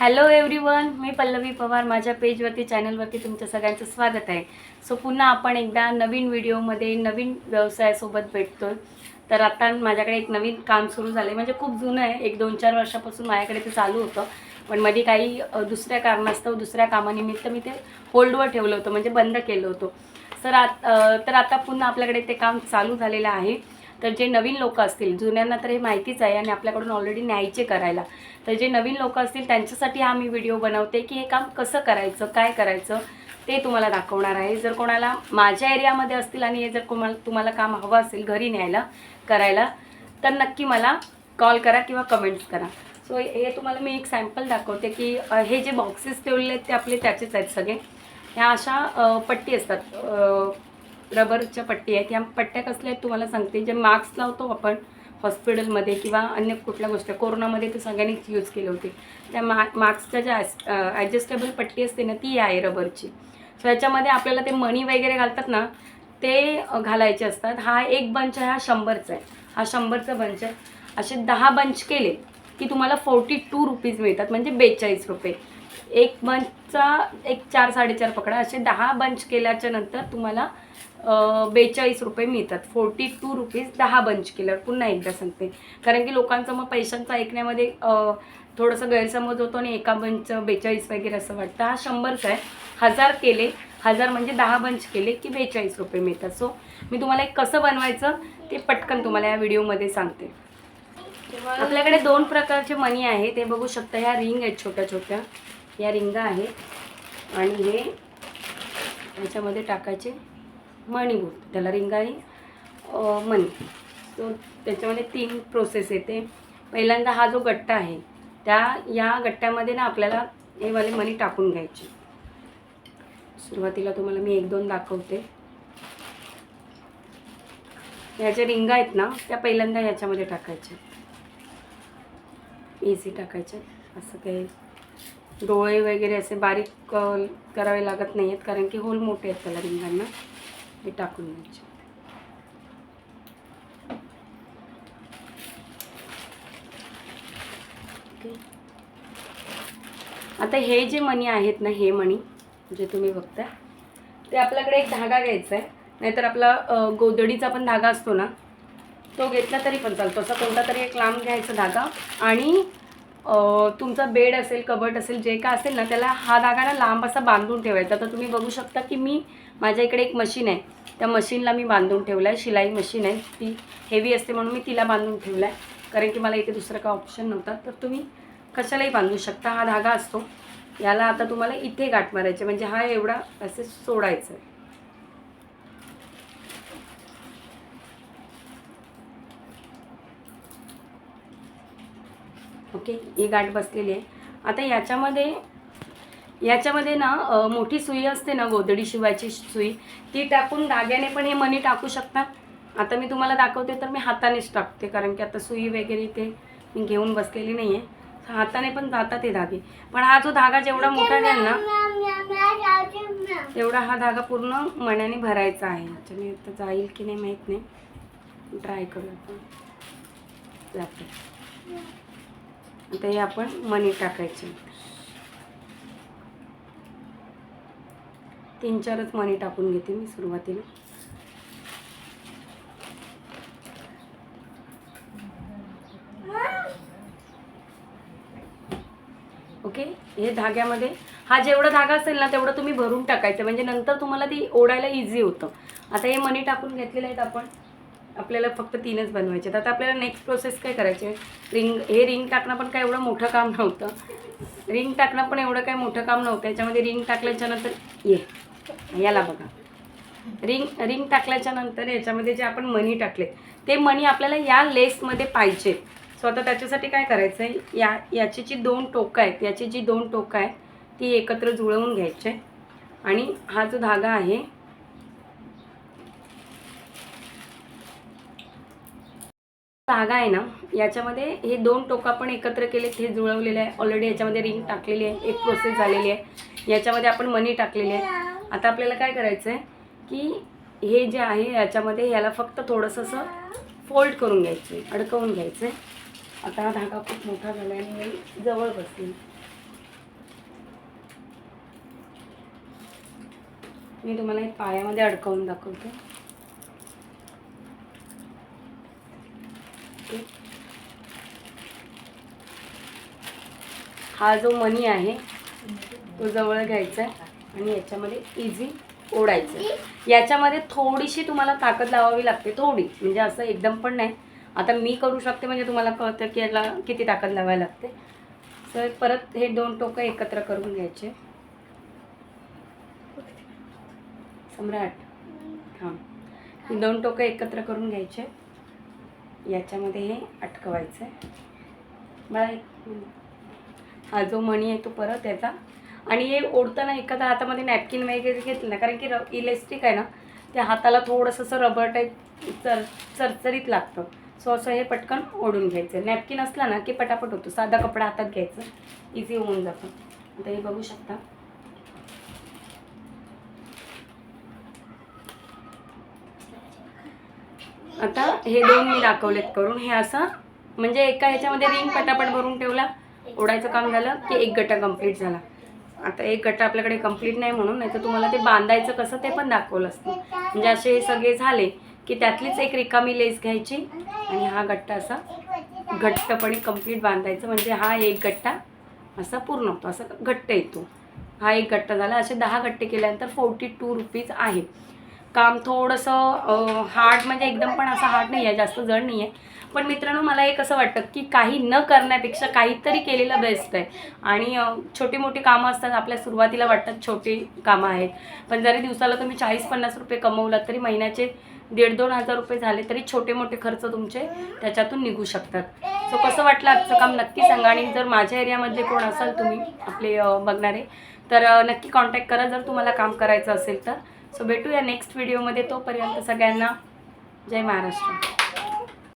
Hello everyone मी पल्लवी पवार. माझ्या पेजवरती चॅनलवरती तुमचं सगळ्यांचं स्वागत आहे. सो पुन्हा आपण एकदा नवीन व्हिडिओमध्ये नवीन व्यवसायासोबत भेटतो तर आता माझ्याकडे एक नवीन काम सुरू झालं आहे म्हणजे खूप जुनं आहे. एक दोन चार वर्षापासून माझ्याकडे ते चालू होतं. पण मध्ये काही दुसऱ्या कारणास्तव दुसऱ्या कामानिमित्त मी ते होल्डवर ठेवलं होतं. म्हणजे बंद केलं होतं. सर आत तर आता पुन्हा आपल्याकडे ते काम चालू झालेलं आहे. तर जे नवीन लोक असतील जुन्यांना तर हे माहितीच आहे आणि आपल्याकडून ऑलरेडी न्यायचे करायला. तर जे नवीन लोक असतील त्यांच्यासाठी हा मी व्हिडिओ बनवते की हे काम कसं करायचं काय करायचं ते तुम्हाला दाखवणार आहे. जर कोणाला माझ्या एरियामध्ये असतील आणि हे जर कोणाला तुम्हाला काम हवं असेल घरी न्यायला करायला तर नक्की मला कॉल करा किंवा कमेंट्स करा. सो हे तुम्हाला मी एक सॅम्पल दाखवते की हे जे बॉक्सेस ठेवलेले आहेत ते आपले त्याचेच आहेत सगळे. ह्या अशा पट्टी असतात. रबरच्या पट्टी आहेत. या पट्ट्या कसल्या आहेत तुम्हाला सांगते जे मास्क लावतो आपण हॉस्पिटलमध्ये किंवा अन्य कुठल्या गोष्टी कोरोनामध्ये ते सगळ्यांनीच यूज केले होते. त्या मा मास्कच्या ज्या ॲडजस्टेबल पट्टी असते ना ती आहे रबरची. सो याच्यामध्ये आपल्याला ते मणी वगैरे घालतात ना ते घालायचे असतात. हा एक बंच आहे हा शंभरचा आहे. हा शंभरचा बंच आहे. असे दहा बंच केले की तुम्हाला फोर्टी टू रुपीज मिळतात. म्हणजे बेचाळीस रुपये. एक बंचचा एक चार साडेचार पकडा. असे दहा बंच केल्याच्यानंतर तुम्हाला बेचाळीस रुपये मिळतात. फोर्टी टू रुपीज दहा बंच केल्यावर पुन्हा एकदा सांगते कारण की लोकांचं मग पैशांचं ऐकण्यामध्ये थोडंसं गैरसमज होतो आणि एका बंच बेचाळीस वगैरे असं वाटतं. हा शंभरचा आहे. हजार केले. हजार म्हणजे दहा बंच केले की बेचाळीस रुपये मिळतात. सो मी तुम्हाला एक कसं बनवायचं ते पटकन तुम्हाला या व्हिडिओमध्ये सांगते. आपल्याकडे दोन प्रकारचे मनी आहे ते बघू शकता ह्या रिंग आहेत छोट्या छोट्या या रिंगा आहेत आणि हे ह्याच्यामध्ये टाकायचे मणी बोलतो त्याला रिंगा आणि मणी. तो त्याच्यामध्ये तीन प्रोसेस येते. पहिल्यांदा हा जो गट्टा आहे त्या या गट्ट्यामध्ये ना आपल्याला हे वाले मणी टाकून घ्यायचे. सुरुवातीला तुम्हाला मी एक दोन दाखवते. ह्या ज्या रिंगा आहेत ना त्या पहिल्यांदा ह्याच्यामध्ये टाकायच्या. इझी टाकायच्या. असं काही डोळे वगैरे असे बारीक करावे लागत नाही आहेत कारण की होल मोठे आहेत त्याला रिंगांना. हे टाकून द्यायचे. आता हे जे मणी आहेत ना हे मणी जे तुम्ही बघताय ते आपल्याकडे एक धागा घ्यायचा आहे नाहीतर आपला गोधडीचा गोदडीचा पण धागा असतो ना तो घेतला तरी पण चालतो. असा कोणता तरी एक लांब घ्यायचा धागा आणि तुमचा बेड असेल कबट असेल जे काय असेल ना त्याला हा धागा ना लांब असा बांधून ठेवायचा. तर तुम्ही बघू शकता की मी माझ्या इकडे एक मशीन आहे. त्या मशीनला मी बांधून ठेवलं आहे शिलाई मशीन आहे. ती हेवी असते म्हणून मी तिला बांधून ठेवला आहे कारण की मला इथे दुसरं काय ऑप्शन नव्हता. तर तुम्ही कशालाही बांधू शकता. हा धागा असतो. याला आता तुम्हाला इथे गाठ मारायचे म्हणजे हा एवढा असे सोडायचं आहे. ओके? ही गाठ बसलेली आहे. आता याच्यामध्ये याच्यामध्ये ना मोठी सुई असते ना गोदडी शिवायची सुई ती टाकून धाग्याने पण हे मनी टाकू शकतात. आता मी तुम्हाला दाखवते तर मी हातानेच टाकते कारण की आता सुई वगैरे ते मी घेऊन बसलेली नाही आहे हाताने पण जातात हे धागे. पण हा जो धागा जेवढा मोठा जाईल ना तेवढा हा धागा पूर्ण मण्याने भरायचा आहे. ह्याच्याने आता जाईल की नाही माहीत नाही. ट्राय करू आपण. जाते. आता हे आपण मनी टाकायचे. तीन चारच मनी टाकून घेते मी सुरुवातीला. ओके? हे धाग्यामध्ये हा जेवढा धागा असेल ना तेवढं तुम्ही भरून टाकायचं. म्हणजे नंतर तुम्हाला ती ओढायला इझी होतं. आता हे मनी टाकून घेतलेले आहेत आपण. आपल्याला फक्त तीनच बनवायचे. आहेत आता आपल्याला नेक्स्ट प्रोसेस काय करायचे? रिंग हे रिंग टाकणं पण काय एवढं मोठं काम नव्हतं. रिंग टाकणं पण एवढं काय मोठं काम नव्हतं. याच्यामध्ये रिंग टाकल्याच्या नंतर ये याला बघा. रिंग रिंग टाकल्याच्या नंतर याच्यामध्ये जे आपण मनी टाकले ते मनी आपल्याला या लेसमध्ये पाहिजे. सो आता त्याच्यासाठी काय करायचं आहे या याची जी दोन टोकं आहेत याची जी दोन टोकं आहेत ती एकत्र जुळवून घ्यायचे. आणि हा जो धागा आहे धागा आहे ना याच्यामध्ये हे दोन टोकं पण एकत्र केलेत हे जुळवलेलं आहे. ऑलरेडी याच्यामध्ये रिंग टाकलेली आहे एक प्रोसेस झालेली आहे. याच्यामध्ये आपण मनी टाकलेली आहे. आता आपल्याला काय करायचं आहे की हे जे आहे याच्यामध्ये याला फक्त थोडंसं असं फोल्ड करून घ्यायचं आहे अडकवून घ्यायचं आहे आता हा धागा खूप मोठा झाला आहे आणि मी जवळ बसली मी तुम्हाला एक पायामध्ये अडकवून दाखवते. ओके. हा जो मनी आहे तो जवळ घ्यायचा आहे आणि याच्यामध्ये इझी ओढायचं आहे. याच्यामध्ये थोडीशी तुम्हाला ताकद लावावी लागते थोडी. म्हणजे असं एकदम पण नाही. आता मी करू शकते म्हणजे तुम्हाला कळतं की याला किती ताकद लावायला लागते. तर परत हे दोन टोकं एकत्र करून घ्यायचे. सम्राट हां दोन टोकं एकत्र करून घ्यायचे. याच्यामध्ये हे अटकवायचं आहे. मला एक हा जो मणी आहे तो परत याचा आणि हे ओढताना एखाद्या हातामध्ये नॅपकिन वगैरे घेतलं ना कारण की र इलेस्टिक आहे ना त्या हाताला थोडंसं असं रबर टाईप चर चरचरीत लागतं. सो असं हे पटकन ओढून घ्यायचं. नॅपकिन असला ना की पटापट होतो. साधा कपडा हातात घ्यायचं. इझी होऊन जातं. आता हे बघू शकता. आता हे दोन मी दाखवलेत करून. हे असं म्हणजे एका ह्याच्यामध्ये रिंग पटापट भरून ठेवला ओढायचं काम झालं की एक गट्टा कंप्लीट झाला. आता एक गट्टा आपल्याकडे कंप्लीट नाही म्हणून नाही तर तुम्हाला ते बांधायचं कसं ते पण दाखवलं असतं. म्हणजे असे हे सगळे झाले की त्यातलीच एक रिकामी लेस घ्यायची आणि हा गट्टा असा घट्टपणे कंप्लीट बांधायचं. म्हणजे हा एक गट्टा असा पूर्ण होतो असं घट्ट येतो. हा एक गट्टा झाला. असे दहा गट्टे केल्यानंतर फोर्टी टू रुपीज आहे. काम थोडंसं हार्ड म्हणजे एकदम पण असं हार्ड नाही आहे जास्त जड नाही आहे पण मित्रांनो मला एक असं वाटतं की काही न करण्यापेक्षा काहीतरी केलेलं बेस्ट आहे. आणि छोटी मोठी कामं असतात आपल्या सुरुवातीला वाटतात छोटी कामं आहेत. पण जरी दिवसाला तुम्ही चाळीस पन्नास रुपये कमवलात तरी महिन्याचे दीड दोन हजार रुपये झाले तरी छोटे मोठे खर्च तुमचे त्याच्यातून निघू शकतात. सो कसं वाटलं आजचं काम? नक्की सांगा. आणि जर माझ्या एरियामधले कोण असाल तुम्ही आपले बघणारे तर नक्की कॉन्टॅक्ट करा जर तुम्हाला काम करायचं असेल तर. सो भेटूया नेक्स्ट व्हिडिओमध्ये तोपर्यंत सगळ्यांना जय महाराष्ट्र.